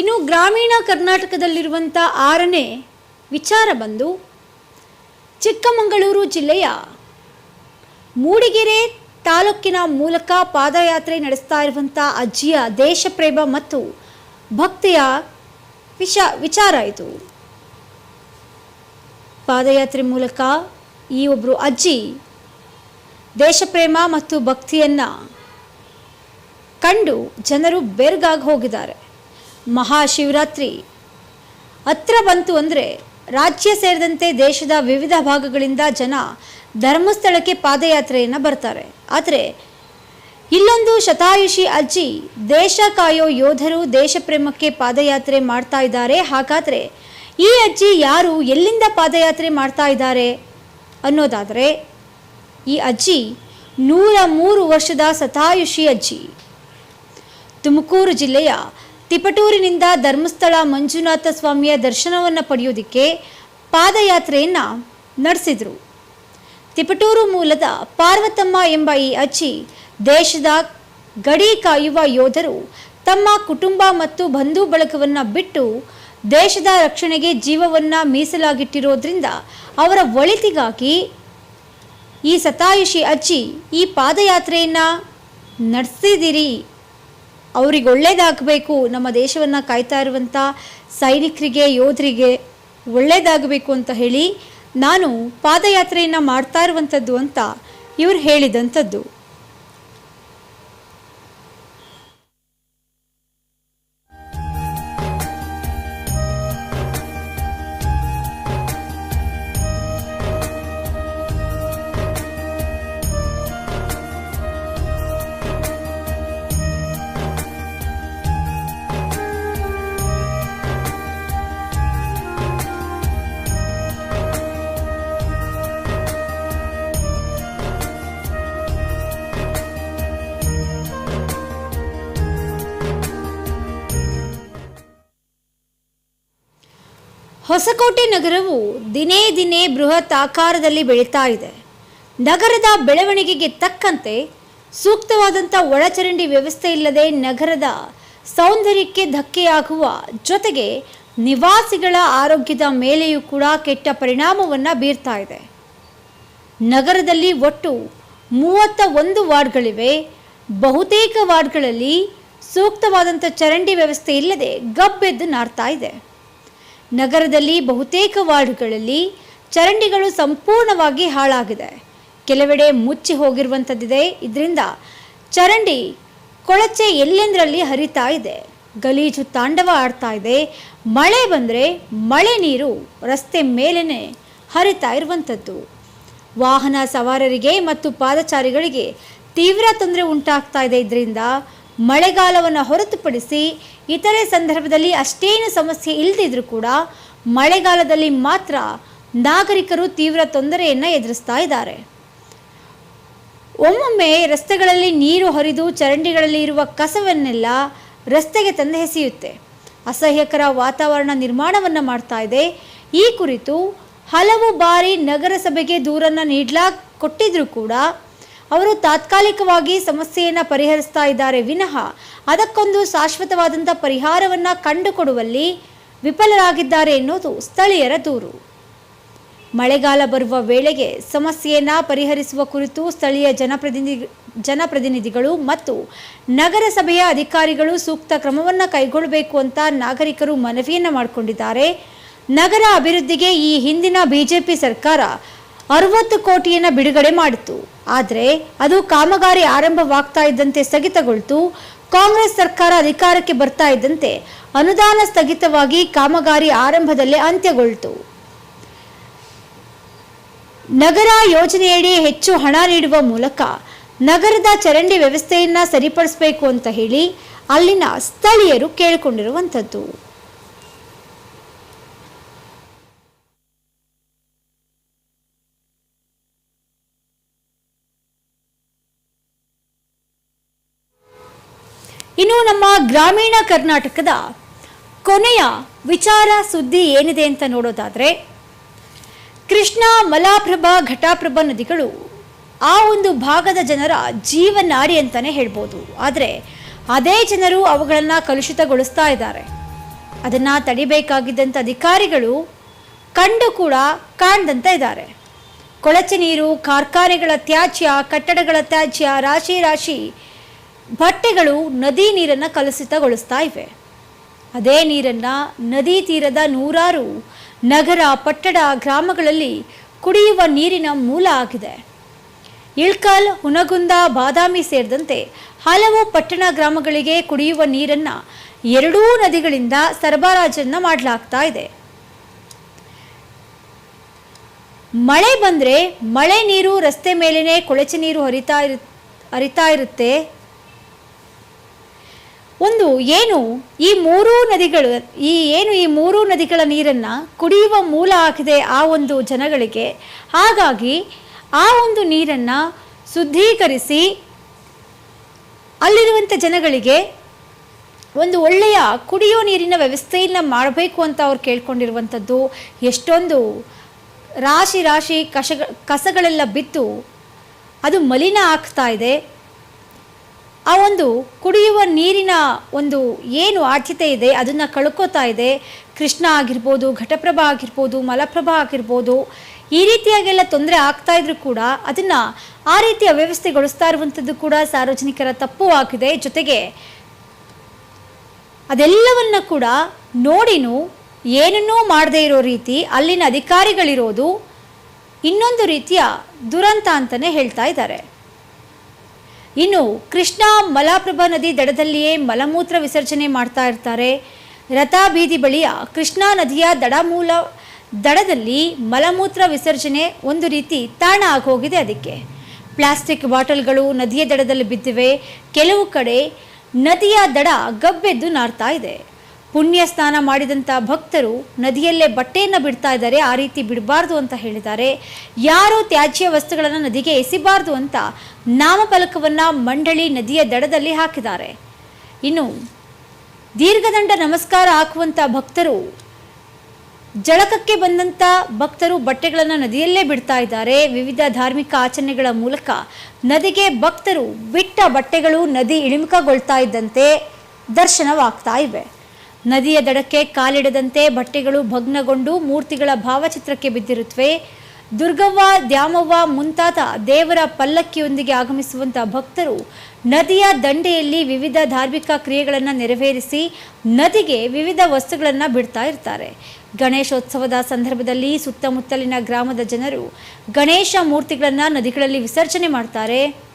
ಇನ್ನು ಗ್ರಾಮೀಣ ಕರ್ನಾಟಕದಲ್ಲಿರುವಂಥ ಆರನೇ ವಿಚಾರ ಬಂದು ಚಿಕ್ಕಮಗಳೂರು ಜಿಲ್ಲೆಯ ಮೂಡಿಗೆರೆ ತಾಲೂಕಿನ ಮೂಲಕ ಪಾದಯಾತ್ರೆ ನಡೆಸ್ತಾ ಇರುವಂಥ ಅಜ್ಜಿಯ ದೇಶಪ್ರೇಮ ಮತ್ತು ಭಕ್ತಿಯ ವಿಷ ವಿಚಾರ ಇದು. ಪಾದಯಾತ್ರೆ ಮೂಲಕ ಈ ಒಬ್ಬರು ಅಜ್ಜಿ ದೇಶಪ್ರೇಮ ಮತ್ತು ಭಕ್ತಿಯನ್ನು ಕಂಡು ಜನರು ಬೆರ್ಗಾಗಿ ಹೋಗಿದ್ದಾರೆ. ಮಹಾಶಿವರಾತ್ರಿ. ಹತ್ರ ಬಂತು ಅಂದರೆ ರಾಜ್ಯ ಸೇರಿದಂತೆ ದೇಶದ ವಿವಿಧ ಭಾಗಗಳಿಂದ ಜನ ಧರ್ಮಸ್ಥಳಕ್ಕೆ ಪಾದಯಾತ್ರೆಯನ್ನು ಬರ್ತಾರೆ. ಆದರೆ ಇಲ್ಲೊಂದು ಶತಾಯುಷಿ ಅಜ್ಜಿ, ದೇಶ ಕಾಯೋ ಯೋಧರು ದೇಶ ಪ್ರೇಮಕ್ಕೆ ಪಾದಯಾತ್ರೆ ಮಾಡ್ತಾ ಇದ್ದಾರೆ. ಹಾಗಾದರೆ ಈ ಅಜ್ಜಿ ಯಾರು, ಎಲ್ಲಿಂದ ಪಾದಯಾತ್ರೆ ಮಾಡ್ತಾ ಇದ್ದಾರೆ ಅನ್ನೋದಾದರೆ ಈ ಅಜ್ಜಿ ನೂರ ಮೂರು ವರ್ಷದ ಶತಾಯುಷಿ ಅಜ್ಜಿ. ತುಮಕೂರು ಜಿಲ್ಲೆಯ ತಿಪಟೂರಿನಿಂದ ಧರ್ಮಸ್ಥಳ ಮಂಜುನಾಥ ಸ್ವಾಮಿಯ ದರ್ಶನವನ್ನು ಪಡೆಯುವುದಕ್ಕೆ ಪಾದಯಾತ್ರೆಯನ್ನು ನಡೆಸಿದರು. ತಿಪಟೂರು ಮೂಲದ ಪಾರ್ವತಮ್ಮ ಎಂಬ ಈ ಅಜ್ಜಿ ದೇಶದ ಗಡಿ ಕಾಯುವ ಯೋಧರು ತಮ್ಮ ಕುಟುಂಬ ಮತ್ತು ಬಂಧು ಬಳಕವನ್ನು ಬಿಟ್ಟು ದೇಶದ ರಕ್ಷಣೆಗೆ ಜೀವವನ್ನು ಮೀಸಲಾಗಿಟ್ಟಿರೋದ್ರಿಂದ ಅವರ ಒಳಿತಿಗಾಗಿ ಈ ಸತಾಯುಷಿ ಅಜ್ಜಿ ಈ ಪಾದಯಾತ್ರೆಯನ್ನು ನಡೆಸಿದಿರಿ. ಅವ್ರಿಗೆ ಒಳ್ಳೇದಾಗಬೇಕು, ನಮ್ಮ ದೇಶವನ್ನು ಕಾಯ್ತಾ ಇರುವಂಥ ಸೈನಿಕರಿಗೆ, ಯೋಧರಿಗೆ ಒಳ್ಳೇದಾಗಬೇಕು ಅಂತ ಹೇಳಿ ನಾನು ಪಾದಯಾತ್ರೆಯನ್ನು ಮಾಡ್ತಾ ಇರುವಂಥದ್ದು ಅಂತ ಇವರು ಹೇಳಿದಂಥದ್ದು ಹೊಸಕೋಟೆ ನಗರವು ದಿನೇ ದಿನೇ ಬೃಹತ್ ಆಕಾರದಲ್ಲಿ ಬೆಳೀತಾ ಇದೆ. ನಗರದ ಬೆಳವಣಿಗೆಗೆ ತಕ್ಕಂತೆ ಸೂಕ್ತವಾದಂಥ ಒಳಚರಂಡಿ ವ್ಯವಸ್ಥೆ ಇಲ್ಲದೆ ನಗರದ ಸೌಂದರ್ಯಕ್ಕೆ ಧಕ್ಕೆಯಾಗುವ ಜೊತೆಗೆ ನಿವಾಸಿಗಳ ಆರೋಗ್ಯದ ಮೇಲೆಯೂ ಕೂಡ ಕೆಟ್ಟ ಪರಿಣಾಮವನ್ನು ಬೀರ್ತಾ ಇದೆ. ನಗರದಲ್ಲಿ ಒಟ್ಟು ಮೂವತ್ತ ಒಂದು ವಾರ್ಡ್ಗಳಿವೆ. ಬಹುತೇಕ ವಾರ್ಡ್ಗಳಲ್ಲಿ ಸೂಕ್ತವಾದಂಥ ಚರಂಡಿ ವ್ಯವಸ್ಥೆ ಇಲ್ಲದೆ ಗಬ್ಬೆದ್ದು ನಾರ್ತಾ ಇದೆ. ನಗರದಲ್ಲಿ ಬಹುತೇಕ ವಾರ್ಡ್ಗಳಲ್ಲಿ ಚರಂಡಿಗಳು ಸಂಪೂರ್ಣವಾಗಿ ಹಾಳಾಗಿದೆ. ಕೆಲವೆಡೆ ಮುಚ್ಚಿ ಹೋಗಿರುವಂಥದ್ದಿದೆ. ಇದರಿಂದ ಚರಂಡಿ ಕೊಳಚೆ ಎಲ್ಲೆಂದರಲ್ಲಿ ಹರಿತಾ ಇದೆ. ಗಲೀಜು ತಾಂಡವ ಆಡ್ತಾ ಇದೆ. ಮಳೆ ಬಂದರೆ ಮಳೆ ನೀರು ರಸ್ತೆ ಮೇಲೇ ಹರಿತಾ ಇರುವಂಥದ್ದು. ವಾಹನ ಸವಾರರಿಗೆ ಮತ್ತು ಪಾದಚಾರಿಗಳಿಗೆ ತೀವ್ರ ತೊಂದರೆ ಉಂಟಾಗ್ತಾ ಇದೆ. ಇದರಿಂದ ಮಳೆಗಾಲವನ್ನು ಹೊರತುಪಡಿಸಿ ಇತರೆ ಸಂದರ್ಭದಲ್ಲಿ ಅಷ್ಟೇನು ಸಮಸ್ಯೆ ಇಲ್ಲದಿದ್ರೂ ಕೂಡ ಮಳೆಗಾಲದಲ್ಲಿ ಮಾತ್ರ ನಾಗರಿಕರು ತೀವ್ರ ತೊಂದರೆಯನ್ನು ಎದುರಿಸ್ತಾ ಇದ್ದಾರೆ. ಒಮ್ಮೊಮ್ಮೆ ರಸ್ತೆಗಳಲ್ಲಿ ನೀರು ಹರಿದು ಚರಂಡಿಗಳಲ್ಲಿ ಇರುವ ಕಸವನ್ನೆಲ್ಲ ರಸ್ತೆಗೆ ತಂದು ಹೆಸೆಯುತ್ತೆ ಅಸಹ್ಯಕರ ವಾತಾವರಣ ನಿರ್ಮಾಣವನ್ನು ಮಾಡ್ತಾ ಇದೆ. ಈ ಕುರಿತು ಹಲವು ಬಾರಿ ನಗರಸಭೆಗೆ ದೂರನ್ನು ನೀಡಲಾ ಕೊಟ್ಟಿದ್ರೂ ಕೂಡ ಅವರು ತಾತ್ಕಾಲಿಕವಾಗಿ ಸಮಸ್ಯೆಯನ್ನು ಪರಿಹರಿಸ್ತಾ ಇದ್ದಾರೆ. ವಿನಃ ಅದಕ್ಕೊಂದು ಶಾಶ್ವತವಾದಂಥ ಪರಿಹಾರವನ್ನು ಕಂಡುಕೊಡುವಲ್ಲಿ ವಿಫಲರಾಗಿದ್ದಾರೆ ಎನ್ನುವುದು ಸ್ಥಳೀಯರ ದೂರು. ಮಳೆಗಾಲ ಬರುವ ವೇಳೆಗೆ ಸಮಸ್ಯೆಯನ್ನು ಪರಿಹರಿಸುವ ಕುರಿತು ಸ್ಥಳೀಯ ಜನಪ್ರತಿನಿಧಿ, ಜನಪ್ರತಿನಿಧಿಗಳು ಮತ್ತು ನಗರಸಭೆಯ ಅಧಿಕಾರಿಗಳು ಸೂಕ್ತ ಕ್ರಮವನ್ನು ಕೈಗೊಳ್ಳಬೇಕು ಅಂತ ನಾಗರಿಕರು ಮನವಿಯನ್ನು ಮಾಡಿಕೊಂಡಿದ್ದಾರೆ. ನಗರ ಅಭಿವೃದ್ಧಿಗೆ ಈ ಹಿಂದಿನ ಬಿಜೆಪಿ ಸರ್ಕಾರ ಅರವತ್ತು ಕೋಟಿಯನ್ನು ಬಿಡುಗಡೆ ಮಾಡಿತು. ಆದರೆ ಅದು ಕಾಮಗಾರಿ ಆರಂಭವಾಗ್ತಾ ಇದ್ದಂತೆ ಸ್ಥಗಿತಗೊಳ್ತು. ಕಾಂಗ್ರೆಸ್ ಸರ್ಕಾರ ಅಧಿಕಾರಕ್ಕೆ ಬರ್ತಾ ಇದ್ದಂತೆ ಅನುದಾನ ಸ್ಥಗಿತವಾಗಿ ಕಾಮಗಾರಿ ಆರಂಭದಲ್ಲೇ ಅಂತ್ಯಗೊಳ್ತು. ನಗರ ಯೋಜನೆಯಡಿ ಹೆಚ್ಚು ಹಣ ನೀಡುವ ಮೂಲಕ ನಗರದ ಚರಂಡಿ ವ್ಯವಸ್ಥೆಯನ್ನ ಸರಿಪಡಿಸಬೇಕು ಅಂತ ಹೇಳಿ ಅಲ್ಲಿನ ಸ್ಥಳೀಯರು ಕೇಳಿಕೊಂಡಿರುವಂಥದ್ದು. ಇನ್ನು ನಮ್ಮ ಗ್ರಾಮೀಣ ಕರ್ನಾಟಕದ ಕೊನೆಯ ವಿಚಾರ ಸುದ್ದಿ ಏನಿದೆ ಅಂತ ನೋಡೋದಾದರೆ, ಕೃಷ್ಣ ಮಲಾಪ್ರಭಾ ಘಟಾಪ್ರಭಾ ನದಿಗಳು ಆ ಒಂದು ಭಾಗದ ಜನರ ಜೀವನಾಡಿ ಅಂತಲೇ ಹೇಳ್ಬೋದು. ಆದರೆ ಅದೇ ಜನರು ಅವುಗಳನ್ನು ಕಲುಷಿತಗೊಳಿಸ್ತಾ ಇದ್ದಾರೆ. ಅದನ್ನು ತಡಿಬೇಕಾಗಿದ್ದಂಥ ಅಧಿಕಾರಿಗಳು ಕಂಡು ಕೂಡ ಕಾಣ್ದಂತ ಇದ್ದಾರೆ. ಕೊಳಚೆ ನೀರು, ಕಾರ್ಖಾನೆಗಳ ತ್ಯಾಜ್ಯ, ಕಟ್ಟಡಗಳ ತ್ಯಾಜ್ಯ, ರಾಶಿ ರಾಶಿ ಬಟ್ಟೆಗಳು ನದಿ ನೀರನ್ನು ಕಲುಷಿತಗೊಳಿಸ್ತಾ ಇವೆ. ಅದೇ ನೀರನ್ನು ನದಿ ತೀರದ ನೂರಾರು ನಗರ ಪಟ್ಟಣ ಗ್ರಾಮಗಳಲ್ಲಿ ಕುಡಿಯುವ ನೀರಿನ ಮೂಲ ಆಗಿದೆ. ಇಳ್ಕಲ್, ಹುನಗುಂದ, ಬಾದಾಮಿ ಸೇರಿದಂತೆ ಹಲವು ಪಟ್ಟಣ ಗ್ರಾಮಗಳಿಗೆ ಕುಡಿಯುವ ನೀರನ್ನು ಎರಡೂ ನದಿಗಳಿಂದ ಸರಬರಾಜನ್ನು ಮಾಡಲಾಗ್ತಾ ಇದೆ. ಮಳೆ ಬಂದರೆ ಮಳೆ ನೀರು ರಸ್ತೆ ಮೇಲೇ ಕೊಳಚೆ ನೀರು ಹರಿತಾ ಇರು, ಹರಿತಾ ಇರುತ್ತೆ. ಒಂದು ಏನು ಈ ಮೂರೂ ನದಿಗಳು, ಈ ಏನು ಈ ಮೂರೂ ನದಿಗಳ ನೀರನ್ನು ಕುಡಿಯುವ ಮೂಲ ಆಗಿದೆ ಆ ಒಂದು ಜನಗಳಿಗೆ. ಹಾಗಾಗಿ ಆ ಒಂದು ನೀರನ್ನು ಶುದ್ಧೀಕರಿಸಿ ಅಲ್ಲಿರುವಂಥ ಜನಗಳಿಗೆ ಒಂದು ಒಳ್ಳೆಯ ಕುಡಿಯೋ ನೀರಿನ ವ್ಯವಸ್ಥೆಯನ್ನು ಮಾಡಬೇಕು ಅಂತ ಅವ್ರು ಕೇಳ್ಕೊಂಡಿರುವಂಥದ್ದು ಎಷ್ಟೊಂದು ರಾಶಿ ರಾಶಿ ಕಸಗಳೆಲ್ಲ ಬಿತ್ತು, ಅದು ಮಲಿನ ಆಗ್ತಾ ಇದೆ. ಆ ಒಂದು ಕುಡಿಯುವ ನೀರಿನ ಒಂದು ಏನು ಆದ್ಯತೆ ಇದೆ, ಅದನ್ನು ಕಳ್ಕೊತಾ ಇದೆ. ಕೃಷ್ಣ ಆಗಿರ್ಬೋದು, ಘಟಪ್ರಭಾ ಆಗಿರ್ಬೋದು, ಮಲಪ್ರಭಾ ಆಗಿರ್ಬೋದು, ಈ ರೀತಿಯಾಗೆಲ್ಲ ತೊಂದರೆ ಆಗ್ತಾ ಇದ್ರೂ ಕೂಡ ಅದನ್ನು ಆ ರೀತಿಯ ವ್ಯವಸ್ಥೆಗೊಳಿಸ್ತಾ ಇರುವಂಥದ್ದು ಕೂಡ ಸಾರ್ವಜನಿಕರ ತಪ್ಪು ಆಗಿದೆ. ಜೊತೆಗೆ ಅದೆಲ್ಲವನ್ನ ಕೂಡ ನೋಡಿನೂ ಏನನ್ನೂ ಮಾಡದೇ ಇರೋ ರೀತಿ ಅಲ್ಲಿನ ಅಧಿಕಾರಿಗಳಿರೋದು ಇನ್ನೊಂದು ರೀತಿಯ ದುರಂತ ಅಂತಲೇ ಹೇಳ್ತಾ ಇದ್ದಾರೆ. ಇನ್ನು ಕೃಷ್ಣ ಮಲಾಪ್ರಭಾ ನದಿ ದಡದಲ್ಲಿಯೇ ಮಲಮೂತ್ರ ವಿಸರ್ಜನೆ ಮಾಡ್ತಾ ಇರ್ತಾರೆ. ರಥಾ ಬೀದಿ ಬಳಿಯ ಕೃಷ್ಣಾ ನದಿಯ ದಡಮೂಲ, ದಡದಲ್ಲಿ ಮಲಮೂತ್ರ ವಿಸರ್ಜನೆ ಒಂದು ರೀತಿ ತಾಣ ಆಗೋಗಿದೆ ಅದಕ್ಕೆ. ಪ್ಲಾಸ್ಟಿಕ್ ಬಾಟಲ್ಗಳು ನದಿಯ ದಡದಲ್ಲಿ ಬಿದ್ದಿವೆ. ಕೆಲವು ಕಡೆ ನದಿಯ ದಡ ಗಬ್ಬೆದ್ದು ನಾರ್ತಾ ಇದೆ. ಪುಣ್ಯ ಸ್ನಾನ ಮಾಡಿದಂಥ ಭಕ್ತರು ನದಿಯಲ್ಲೇ ಬಟ್ಟೆಯನ್ನು ಬಿಡ್ತಾ ಇದ್ದಾರೆ. ಆ ರೀತಿ ಬಿಡಬಾರ್ದು ಅಂತ ಹೇಳಿದ್ದಾರೆ. ಯಾರು ತ್ಯಾಜ್ಯ ವಸ್ತುಗಳನ್ನು ನದಿಗೆ ಎಸಿಬಾರ್ದು ಅಂತ ನಾಮಫಲಕವನ್ನು ಮಂಡಳಿ ನದಿಯ ದಡದಲ್ಲಿ ಹಾಕಿದ್ದಾರೆ. ಇನ್ನು ದೀರ್ಘದಂಡ ನಮಸ್ಕಾರ ಹಾಕುವಂಥ ಭಕ್ತರು, ಜಳಕಕ್ಕೆ ಬಂದಂಥ ಭಕ್ತರು ಬಟ್ಟೆಗಳನ್ನು ನದಿಯಲ್ಲೇ ಬಿಡ್ತಾ ಇದ್ದಾರೆ. ವಿವಿಧ ಧಾರ್ಮಿಕ ಆಚರಣೆಗಳ ಮೂಲಕ ನದಿಗೆ ಭಕ್ತರು ಬಿಟ್ಟ ಬಟ್ಟೆಗಳು ನದಿ ಇಳಿಮುಖಗೊಳ್ತಾ ಇದ್ದಂತೆ ದರ್ಶನವಾಗ್ತಾ ಇವೆ. ನದಿಯ ದಡಕ್ಕೆ ಕಾಲಿಡದಂತೆ ಬಟ್ಟೆಗಳು ಭಗ್ನಗೊಂಡು ಮೂರ್ತಿಗಳ ಭಾವಚಿತ್ರಕ್ಕೆ ಬಿದ್ದಿರುತ್ತವೆ. ದುರ್ಗವ್ವ, ದ್ಯಾಮವ್ವ ಮುಂತಾದ ದೇವರ ಪಲ್ಲಕ್ಕಿಯೊಂದಿಗೆ ಆಗಮಿಸುವಂಥ ಭಕ್ತರು ನದಿಯ ದಂಡೆಯಲ್ಲಿ ವಿವಿಧ ಧಾರ್ಮಿಕ ಕ್ರಿಯೆಗಳನ್ನು ನೆರವೇರಿಸಿ ನದಿಗೆ ವಿವಿಧ ವಸ್ತುಗಳನ್ನು ಬಿಡ್ತಾ ಇರ್ತಾರೆ. ಗಣೇಶೋತ್ಸವದ ಸಂದರ್ಭದಲ್ಲಿ ಸುತ್ತಮುತ್ತಲಿನ ಗ್ರಾಮದ ಜನರು ಗಣೇಶ ಮೂರ್ತಿಗಳನ್ನು ನದಿಗಳಲ್ಲಿ ವಿಸರ್ಜನೆ ಮಾಡ್ತಾರೆ.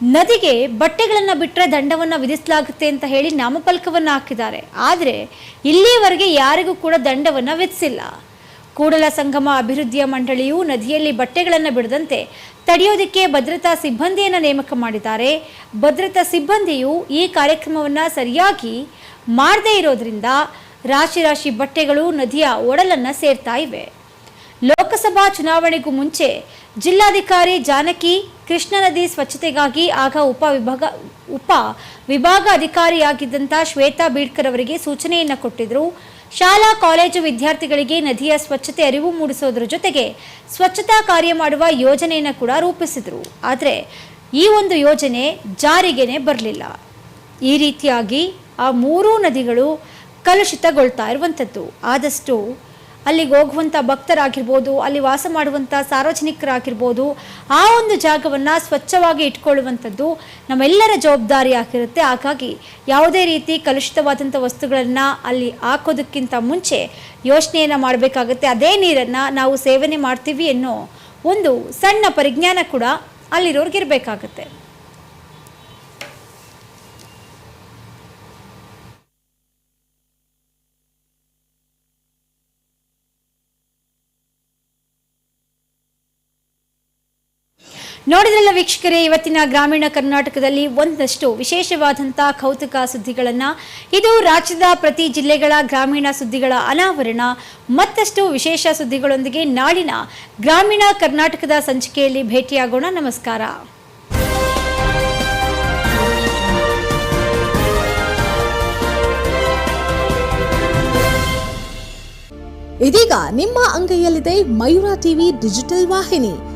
ನದಿಗೆ ಬಟ್ಟೆಗಳನ್ನು ಬಿಟ್ಟರೆ ದಂಡವನ್ನು ವಿಧಿಸಲಾಗುತ್ತೆ ಅಂತ ಹೇಳಿ ನಾಮಫಲಕವನ್ನು ಹಾಕಿದ್ದಾರೆ. ಆದರೆ ಇಲ್ಲಿಯವರೆಗೆ ಯಾರಿಗೂ ಕೂಡ ದಂಡವನ್ನು ವಿಧಿಸಿಲ್ಲ. ಕೂಡಲ ಸಂಗಮ ಅಭಿವೃದ್ಧಿಯ ಮಂಡಳಿಯು ನದಿಯಲ್ಲಿ ಬಟ್ಟೆಗಳನ್ನು ಬಿಡದಂತೆ ತಡೆಯೋದಕ್ಕೆ ಭದ್ರತಾ ಸಿಬ್ಬಂದಿಯನ್ನು ನೇಮಕ ಮಾಡಿದ್ದಾರೆ. ಭದ್ರತಾ ಸಿಬ್ಬಂದಿಯು ಈ ಕಾರ್ಯಕ್ರಮವನ್ನು ಸರಿಯಾಗಿ ಮಾಡದೇ ಇರೋದ್ರಿಂದ ರಾಶಿ ರಾಶಿ ಬಟ್ಟೆಗಳು ನದಿಯ ಒಡಲನ್ನು ಸೇರ್ತಾ ಇವೆ. ಲೋಕಸಭಾ ಚುನಾವಣೆಗೂ ಮುಂಚೆ ಜಿಲ್ಲಾಧಿಕಾರಿ ಜಾನಕಿ ಕೃಷ್ಣ ನದಿ ಸ್ವಚ್ಛತೆಗಾಗಿ ಆಗ ಉಪ ವಿಭಾಗ ಉಪ ವಿಭಾಗ ಅಧಿಕಾರಿಯಾಗಿದ್ದಂಥ ಶ್ವೇತಾ ಬೀಡ್ಕರ್ ಅವರಿಗೆ ಸೂಚನೆಯನ್ನು ಕೊಟ್ಟಿದ್ದರು ಶಾಲಾ, ಕಾಲೇಜು ವಿದ್ಯಾರ್ಥಿಗಳಿಗೆ ನದಿಯ ಸ್ವಚ್ಛತೆ ಅರಿವು ಮೂಡಿಸೋದ್ರ ಜೊತೆಗೆ ಸ್ವಚ್ಛತಾ ಕಾರ್ಯ ಮಾಡುವ ಯೋಜನೆಯನ್ನು ಕೂಡ ರೂಪಿಸಿದರು. ಆದರೆ ಈ ಒಂದು ಯೋಜನೆ ಜಾರಿಗೆನೆ ಬರಲಿಲ್ಲ. ಈ ರೀತಿಯಾಗಿ ಆ ಮೂರೂ ನದಿಗಳು ಕಲುಷಿತಗೊಳ್ತಾ ಇರುವಂಥದ್ದು ಆದಷ್ಟು ಅಲ್ಲಿಗೆ ಹೋಗುವಂಥ ಭಕ್ತರಾಗಿರ್ಬೋದು, ಅಲ್ಲಿ ವಾಸ ಮಾಡುವಂಥ ಸಾರ್ವಜನಿಕರಾಗಿರ್ಬೋದು, ಆ ಒಂದು ಜಾಗವನ್ನು ಸ್ವಚ್ಛವಾಗಿ ಇಟ್ಕೊಳ್ಳುವಂಥದ್ದು ನಮ್ಮೆಲ್ಲರ ಜವಾಬ್ದಾರಿ ಆಗಿರುತ್ತೆ ಹಾಗಾಗಿ ಯಾವುದೇ ರೀತಿ ಕಲುಷಿತವಾದಂಥ ವಸ್ತುಗಳನ್ನು ಅಲ್ಲಿ ಹಾಕೋದಕ್ಕಿಂತ ಮುಂಚೆ ಯೋಚನೆಯನ್ನು ಮಾಡಬೇಕಾಗುತ್ತೆ. ಅದೇ ನೀರನ್ನು ನಾವು ಸೇವನೆ ಮಾಡ್ತೀವಿ ಅನ್ನೋ ಒಂದು ಸಣ್ಣ ಪರಿಜ್ಞಾನ ಕೂಡ ಅಲ್ಲಿರೋರ್ಗಿರ್ಬೇಕಾಗತ್ತೆ ನೋಡಿದ್ರಲ್ಲ ವೀಕ್ಷಕರೇ, ಇವತ್ತಿನ ಗ್ರಾಮೀಣ ಕರ್ನಾಟಕದಲ್ಲಿ ಒಂದಷ್ಟು ವಿಶೇಷವಾದಂಥ ಕೌತುಕ ಸುದ್ದಿಗಳನ್ನು. ಇದು ರಾಜ್ಯದ ಪ್ರತಿ ಜಿಲ್ಲೆಗಳ ಗ್ರಾಮೀಣ ಸುದ್ದಿಗಳ ಅನಾವರಣ. ಮತ್ತಷ್ಟು ವಿಶೇಷ ಸುದ್ದಿಗಳೊಂದಿಗೆ ನಾಳಿನ ಗ್ರಾಮೀಣ ಕರ್ನಾಟಕದ ಸಂಚಿಕೆಯಲ್ಲಿ ಭೇಟಿಯಾಗೋಣ. ನಮಸ್ಕಾರ.
ಇದೀಗ ನಿಮ್ಮ ಅಂಗೈಯಲ್ಲಿದೆ ಮಯೂರ ಟಿವಿ ಡಿಜಿಟಲ್ ವಾಹಿನಿ.